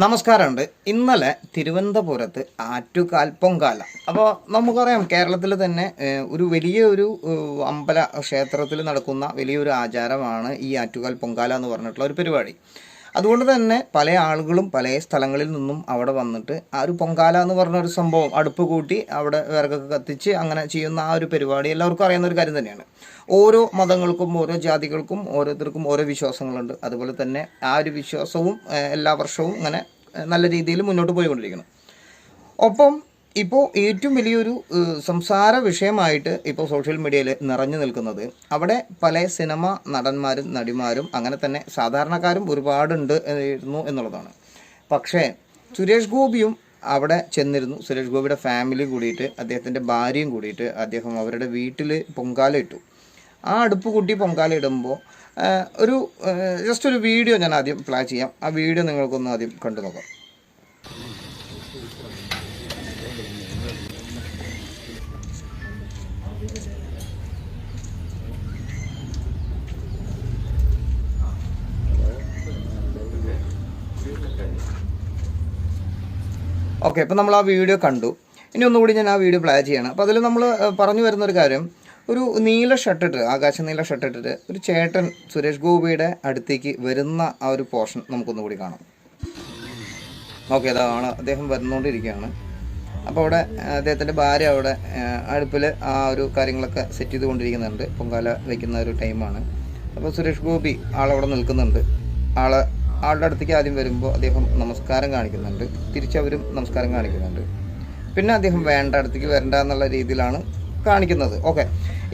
നമസ്കാരമുണ്ട്. ഇന്നലെ തിരുവനന്തപുരത്ത് ആറ്റുകാൽ പൊങ്കാല. അപ്പോൾ നമുക്കറിയാം കേരളത്തിൽ തന്നെ ഒരു വലിയ ഒരു അമ്പല ക്ഷേത്രത്തിൽ നടക്കുന്ന വലിയൊരു ആചാരമാണ് ഈ ആറ്റുകാൽ പൊങ്കാല എന്ന് പറഞ്ഞിട്ടുള്ള ഒരു പരിപാടി. അതുകൊണ്ട് തന്നെ പല ആളുകളും പല സ്ഥലങ്ങളിൽ നിന്നും അവിടെ വന്നിട്ട് ആ ഒരു പൊങ്കാല എന്ന് പറഞ്ഞ ഒരു സംഭവം അടുപ്പ് കൂട്ടി അവിടെ വിറകൊക്കെ കത്തിച്ച് അങ്ങനെ ചെയ്യുന്ന ആ ഒരു പരിപാടി എല്ലാവർക്കും അറിയുന്ന ഒരു കാര്യം തന്നെയാണ്. ഓരോ മതങ്ങൾക്കും ഓരോ ജാതികൾക്കും ഓരോരുത്തർക്കും ഓരോ വിശ്വാസങ്ങളുണ്ട്. അതുപോലെ തന്നെ ആ ഒരു വിശ്വാസവും എല്ലാ വർഷവും അങ്ങനെ നല്ല രീതിയിൽ മുന്നോട്ട് പോയിക്കൊണ്ടിരിക്കുന്നു. ഒപ്പം ഇപ്പോൾ ഏറ്റവും വലിയൊരു സംസാര വിഷയമായിട്ട് ഇപ്പോൾ സോഷ്യൽ മീഡിയയിൽ നിറഞ്ഞു നിൽക്കുന്നത് അവിടെ പല സിനിമ നടന്മാരും നടിമാരും അങ്ങനെ തന്നെ സാധാരണക്കാരും ഒരുപാടുണ്ട് ഇരുന്നു എന്നുള്ളതാണ്. പക്ഷേ സുരേഷ് ഗോപിയും അവിടെ ചെന്നിരുന്നു. സുരേഷ് ഗോപിയുടെ ഫാമിലി കൂടിയിട്ട് അദ്ദേഹത്തിന്റെ ഭാര്യയും കൂടിയിട്ട് അദ്ദേഹം അവരുടെ വീട്ടിൽ പൊങ്കാല ഇട്ടു ആ അടുപ്പ് കൂട്ടി പൊങ്കാല ഇടുമ്പോൾ ഒരു ജസ്റ്റ് ഒരു വീഡിയോ ഞാൻ ആദ്യം പ്ലേ ചെയ്യാം. ആ വീഡിയോ നിങ്ങൾക്കൊന്ന് ആദ്യം കണ്ടു നോക്കാം ഓക്കെ ഇപ്പം നമ്മൾ ആ വീഡിയോ കണ്ടു. ഇനി ഒന്നുകൂടി ഞാൻ ആ വീഡിയോ പ്ലേ ചെയ്യണം. അപ്പോൾ അതിൽ നമ്മൾ പറഞ്ഞു വരുന്ന ഒരു കാര്യം ഒരു നീല ഷർട്ടിട്ട് ആകാശ നീല ഷർട്ടിട്ടിട്ട് ഒരു ചേട്ടൻ സുരേഷ് ഗോപിയുടെ അടുത്തേക്ക് വരുന്ന ആ ഒരു പോർഷൻ നമുക്കൊന്നുകൂടി കാണാം. ഓക്കെ അതാണ് അദ്ദേഹം വരുന്നുകൊണ്ടിരിക്കുകയാണ് അപ്പോൾ അവിടെ അദ്ദേഹത്തിന്റെ ഭാര്യ അവിടെ അടുപ്പിൽ ആ ഒരു കാര്യങ്ങളൊക്കെ സെറ്റ് ചെയ്തുകൊണ്ടിരിക്കുന്നുണ്ട് പൊങ്കാല വയ്ക്കുന്ന ഒരു ടൈമാണ് അപ്പോൾ സുരേഷ് ഗോപി ആളവിടെ നിൽക്കുന്നുണ്ട്. ആളെ ആളുടെ അടുത്തേക്ക് ആദ്യം വരുമ്പോൾ അദ്ദേഹം നമസ്കാരം കാണിക്കുന്നുണ്ട്. തിരിച്ചവരും നമസ്കാരം കാണിക്കുന്നുണ്ട്. പിന്നെ അദ്ദേഹം വേണ്ട അടുത്തേക്ക് വരണ്ട എന്നുള്ള രീതിയിലാണ് കാണിക്കുന്നത്. ഓക്കെ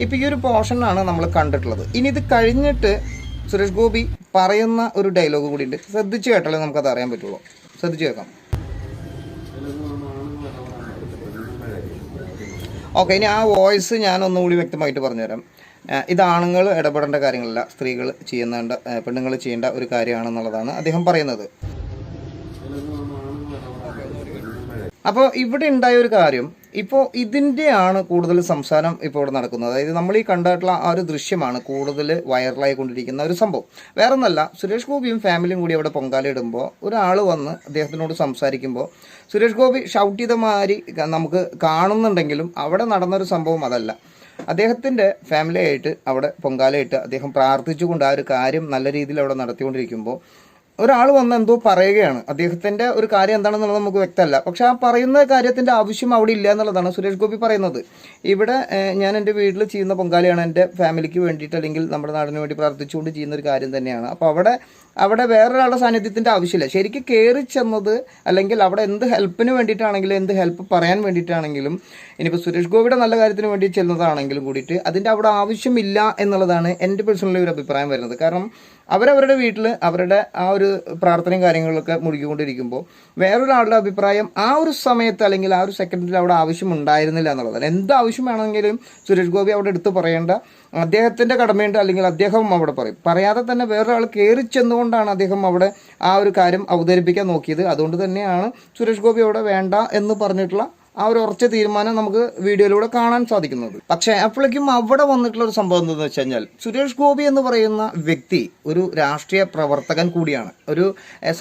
ഇപ്പോൾ ഈ ഒരു പോർഷനാണ് നമ്മൾ കണ്ടിട്ടുള്ളത്. ഇനി ഇത് കഴിഞ്ഞിട്ട് സുരേഷ് ഗോപി പറയുന്ന ഒരു ഡയലോഗ് കൂടി ഉണ്ട്. ശ്രദ്ധിച്ച് കേട്ടാലേ നമുക്കത് അറിയാൻ പറ്റുള്ളൂ. ശ്രദ്ധിച്ച് കേൾക്കാം. ഓക്കെ ഇനി ആ വോയിസ് ഞാൻ ഒന്നുകൂടി വ്യക്തമായിട്ട് പറഞ്ഞുതരാം. ഇത് ആണുങ്ങൾ ഇടപെടേണ്ട കാര്യങ്ങളല്ല. സ്ത്രീകൾ ചെയ്യുന്ന പെണ്ണുങ്ങൾ ചെയ്യേണ്ട ഒരു കാര്യമാണെന്നുള്ളതാണ് അദ്ദേഹം പറയുന്നത്. അപ്പോൾ ഇവിടെ ഉണ്ടായ ഒരു കാര്യം ഇപ്പോൾ ഇതിന്റെയാണ് കൂടുതൽ സംസാരം ഇപ്പോൾ ഇവിടെ നടക്കുന്നത്. അതായത് നമ്മൾ ഈ കണ്ടിട്ടുള്ള ആ ഒരു ദൃശ്യമാണ് കൂടുതൽ വൈറലായി കൊണ്ടിരിക്കുന്ന ഒരു സംഭവം. വേറെ ഒന്നല്ല സുരേഷ് ഗോപിയും ഫാമിലിയും കൂടി അവിടെ പൊങ്കാല ഇടുമ്പോൾ ഒരാൾ വന്ന് അദ്ദേഹത്തിനോട് സംസാരിക്കുമ്പോൾ സുരേഷ് ഗോപി ഷൗട്ട് ചെയ്ത മാതിരി നമുക്ക് കാണുന്നുണ്ടെങ്കിലും അവിടെ നടന്നൊരു സംഭവം അതല്ല. അദ്ദേഹത്തിന്റെ ഫാമിലിയായിട്ട് അവിടെ പൊങ്കാലയിട്ട് അദ്ദേഹം പ്രാർത്ഥിച്ചുകൊണ്ട് ആ ഒരു കാര്യം നല്ല രീതിയിൽ അവിടെ നടത്തിക്കൊണ്ടിരിക്കുമ്പോൾ ഒരാൾ വന്ന് എന്തോ പറയുകയാണ്. അദ്ദേഹത്തിന്റെ ഒരു കാര്യം എന്താണെന്നുള്ളത് നമുക്ക് വ്യക്തമല്ല. പക്ഷെ ആ പറയുന്ന കാര്യത്തിന്റെ ആവശ്യം അവിടെ ഇല്ല എന്നുള്ളതാണ് സുരേഷ് ഗോപി പറയുന്നത്. ഇവിടെ ഞാൻ എന്റെ വീട്ടിൽ ചെയ്യുന്ന പൊങ്കാലയാണ് എന്റെ ഫാമിലിക്ക് വേണ്ടിയിട്ട് അല്ലെങ്കിൽ നമ്മുടെ നാടിന് വേണ്ടി പ്രാർത്ഥിച്ചുകൊണ്ട് ചെയ്യുന്ന ഒരു കാര്യം തന്നെയാണ്. അപ്പോൾ അവിടെ അവിടെ വേറൊരാളുടെ സാന്നിധ്യത്തിന്റെ ആവശ്യമില്ല. ശരിക്കും കയറി ചെന്നത് അല്ലെങ്കിൽ അവിടെ എന്ത് ഹെൽപ്പിന് വേണ്ടിയിട്ടാണെങ്കിലും എന്ത് ഹെൽപ്പ് പറയാൻ വേണ്ടിയിട്ടാണെങ്കിലും ഇനിയിപ്പോൾ സുരേഷ് ഗോപിയുടെ നല്ല കാര്യത്തിന് വേണ്ടി ചെല്ലുന്നതാണെങ്കിലും കൂടിയിട്ട് അതിന്റെ അവിടെ ആവശ്യമില്ല എന്നുള്ളതാണ് എന്റെ പേഴ്സണലി ഒരു അഭിപ്രായം വരുന്നത്. കാരണം അവരവരുടെ വീട്ടിൽ അവരുടെ ആ ഒരു പ്രാർത്ഥനയും കാര്യങ്ങളൊക്കെ മുഴുകിക്കൊണ്ടിരിക്കുമ്പോൾ വേറൊരാളുടെ അഭിപ്രായം ആ ഒരു സമയത്ത് അല്ലെങ്കിൽ ആ ഒരു സെക്കൻഡിൽ അവിടെ ആവശ്യം ഉണ്ടായിരുന്നില്ല എന്നുള്ളതാണ് എന്ത് ആവശ്യം വേണമെങ്കിലും സുരേഷ് ഗോപി അവിടെ എടുത്തു പറയേണ്ട അദ്ദേഹത്തിന്റെ കടമയുണ്ട് അല്ലെങ്കിൽ അദ്ദേഹം അവിടെ പറയും. പറയാതെ തന്നെ വേറൊരാൾ കയറി ചെന്നുകൊണ്ടാണ് അദ്ദേഹം അവിടെ ആ ഒരു കാര്യം അവതരിപ്പിക്കാൻ നോക്കിയത്. അതുകൊണ്ട് തന്നെയാണ് സുരേഷ് ഗോപി അവിടെ വേണ്ട എന്ന് പറഞ്ഞിട്ടുള്ള ആ ഒരു ഉറച്ച തീരുമാനം നമുക്ക് വീഡിയോയിലൂടെ കാണാൻ സാധിക്കുന്നത്. പക്ഷേ അപ്പോഴേക്കും അവിടെ വന്നിട്ടുള്ള ഒരു സംഭവം എന്താണെന്ന് വെച്ച് കഴിഞ്ഞാൽ സുരേഷ് ഗോപി എന്ന് പറയുന്ന വ്യക്തി ഒരു രാഷ്ട്രീയ പ്രവർത്തകൻ കൂടിയാണ്. ഒരു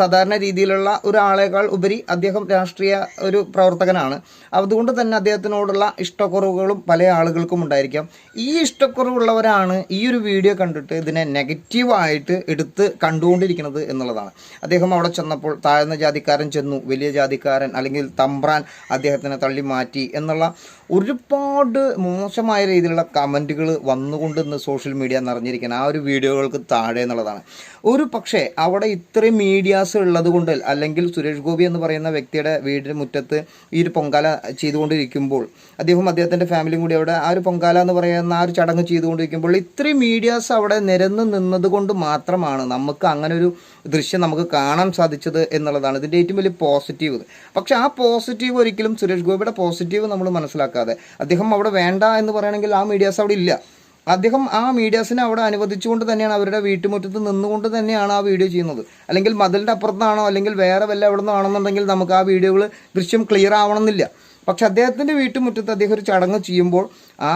സാധാരണ രീതിയിലുള്ള ഒരാളേക്കാൾ ഉപരി അദ്ദേഹം രാഷ്ട്രീയ ഒരു പ്രവർത്തകനാണ്. അതുകൊണ്ട് തന്നെ അദ്ദേഹത്തിനോടുള്ള ഇഷ്ടക്കുറവുകളും പല ആളുകൾക്കും ഉണ്ടായിരിക്കാം. ഈ ഇഷ്ടക്കുറവുള്ളവരാണ് ഈ ഒരു വീഡിയോ കണ്ടിട്ട് ഇതിനെ നെഗറ്റീവായിട്ട് എടുത്ത് കണ്ടുകൊണ്ടിരിക്കുന്നത് എന്നുള്ളതാണ്. അദ്ദേഹം അവിടെ ചെന്നപ്പോൾ താഴ്ന്ന ജാതിക്കാരൻ ചെന്നു വലിയ ജാതിക്കാരൻ അല്ലെങ്കിൽ തമ്പ്രാൻ അദ്ദേഹത്തിനെ തള്ളി മാറ്റി എന്നുള്ള ഒരുപാട് മോശമായ രീതിയിലുള്ള കമന്റുകൾ വന്നുകൊണ്ട് ഇന്ന് സോഷ്യൽ മീഡിയ നിറഞ്ഞിരിക്കുന്ന ആ ഒരു വീഡിയോകൾക്ക് താഴെ എന്നുള്ളതാണ്. ഒരു പക്ഷേ അവിടെ ഇത്രയും മീഡിയാസ് ഉള്ളത് കൊണ്ട് അല്ലെങ്കിൽ സുരേഷ് ഗോപി എന്ന് പറയുന്ന വ്യക്തിയുടെ വീടിന് മുറ്റത്ത് ഈ ഒരു പൊങ്കാല ചെയ്തുകൊണ്ടിരിക്കുമ്പോൾ അദ്ദേഹം അദ്ദേഹത്തിന്റെ ഫാമിലിയും കൂടി അവിടെ ആ ഒരു പൊങ്കാല എന്ന് പറയുന്ന ആ ഒരു ചടങ്ങ് ചെയ്തുകൊണ്ടിരിക്കുമ്പോൾ ഇത്രയും മീഡിയാസ് അവിടെ നിരന്ന് നിന്നതുകൊണ്ട് മാത്രമാണ് നമുക്ക് അങ്ങനെ ഒരു ദൃശ്യം നമുക്ക് കാണാൻ സാധിച്ചത് എന്നുള്ളതാണ്. ഇതിന്റെ ഏറ്റവും വലിയ പോസിറ്റീവ്. പക്ഷേ ആ പോസിറ്റീവ് ഒരിക്കലും സുരേഷ് ഗോപിയുടെ പോസിറ്റീവ് നമ്മൾ മനസ്സിലാക്കാതെ. അദ്ദേഹം അവിടെ വേണ്ട എന്ന് പറയുകയാണെങ്കിൽ ആ മീഡിയാസ് അവിടെ ഇല്ല. അദ്ദേഹം ആ മീഡിയാസിനെ അവിടെ അനുവദിച്ചുകൊണ്ട് തന്നെയാണ് അവരുടെ വീട്ടുമുറ്റത്ത് നിന്നുകൊണ്ട് തന്നെയാണ് ആ വീഡിയോ ചെയ്യുന്നത്. അല്ലെങ്കിൽ മതിലിന്റെ അപ്പുറത്താണോ അല്ലെങ്കിൽ വേറെ വല്ല എവിടെ നിന്നാണെന്നുണ്ടെങ്കിൽ നമുക്ക് ആ വീഡിയോകൾ ദൃശ്യം ക്ലിയർ ആവണമെന്നില്ല. പക്ഷെ അദ്ദേഹത്തിന്റെ വീട്ടുമുറ്റത്ത് അദ്ദേഹം ഒരു ചടങ്ങ് ചെയ്യുമ്പോൾ ആ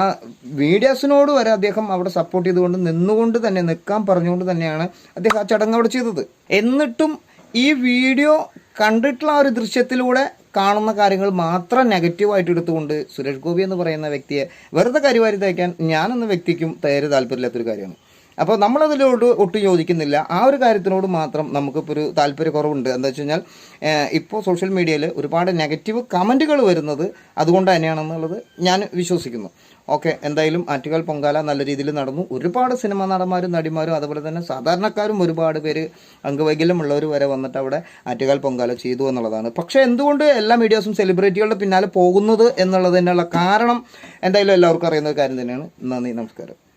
മീഡിയാസിനോട് വരെ അദ്ദേഹം അവിടെ സപ്പോർട്ട് ചെയ്തുകൊണ്ട് നിന്നുകൊണ്ട് തന്നെ നിൽക്കാൻ പറഞ്ഞുകൊണ്ട് തന്നെയാണ് അദ്ദേഹം ആ ചടങ്ങ് അവിടെ ചെയ്തത്. എന്നിട്ടും ഈ വീഡിയോ കണ്ടിട്ടുള്ള ആ ഒരു ദൃശ്യത്തിലൂടെ കാണുന്ന കാര്യങ്ങൾ മാത്രം നെഗറ്റീവായിട്ട് എടുത്തുകൊണ്ട് സുരേഷ് ഗോപി എന്ന് പറയുന്ന വ്യക്തിയെ വെറുതെ കരിവാരി തയ്ക്കാൻ ഞാനെന്ന വ്യക്തിക്കും തേരെ താല്പര്യമില്ലാത്തൊരു കാര്യമാണ്. അപ്പോൾ നമ്മളതിലോട് ഒട്ടും യോജിക്കുന്നില്ല. ആ ഒരു കാര്യത്തിനോട് മാത്രം നമുക്കിപ്പോൾ ഒരു താല്പര്യക്കുറവുണ്ട്. എന്താ വെച്ച് കഴിഞ്ഞാൽ ഇപ്പോൾ സോഷ്യൽ മീഡിയയിൽ ഒരുപാട് നെഗറ്റീവ് കമന്റുകൾ വരുന്നത് അതുകൊണ്ട് തന്നെയാണെന്നുള്ളത് ഞാൻ വിശ്വസിക്കുന്നു. ഓക്കെ എന്തായാലും ആറ്റുകാൽ പൊങ്കാല നല്ല രീതിയിൽ നടന്നു. ഒരുപാട് സിനിമാ നടന്മാരും നടിമാരും അതുപോലെ തന്നെ സാധാരണക്കാരും ഒരുപാട് പേര് അംഗവൈകല്യമുള്ളവർ വരെ വന്നിട്ട് അവിടെ ആറ്റുകാൽ പൊങ്കാല ചെയ്തു എന്നുള്ളതാണ്. പക്ഷേ എന്തുകൊണ്ട് എല്ലാ മീഡിയാസും സെലിബ്രിറ്റികളുടെ പിന്നാലെ പോകുന്നത് എന്നുള്ളതിനുള്ള കാരണം എന്തായാലും എല്ലാവർക്കും അറിയുന്ന കാര്യം തന്നെയാണ്. നന്ദി നമസ്കാരം.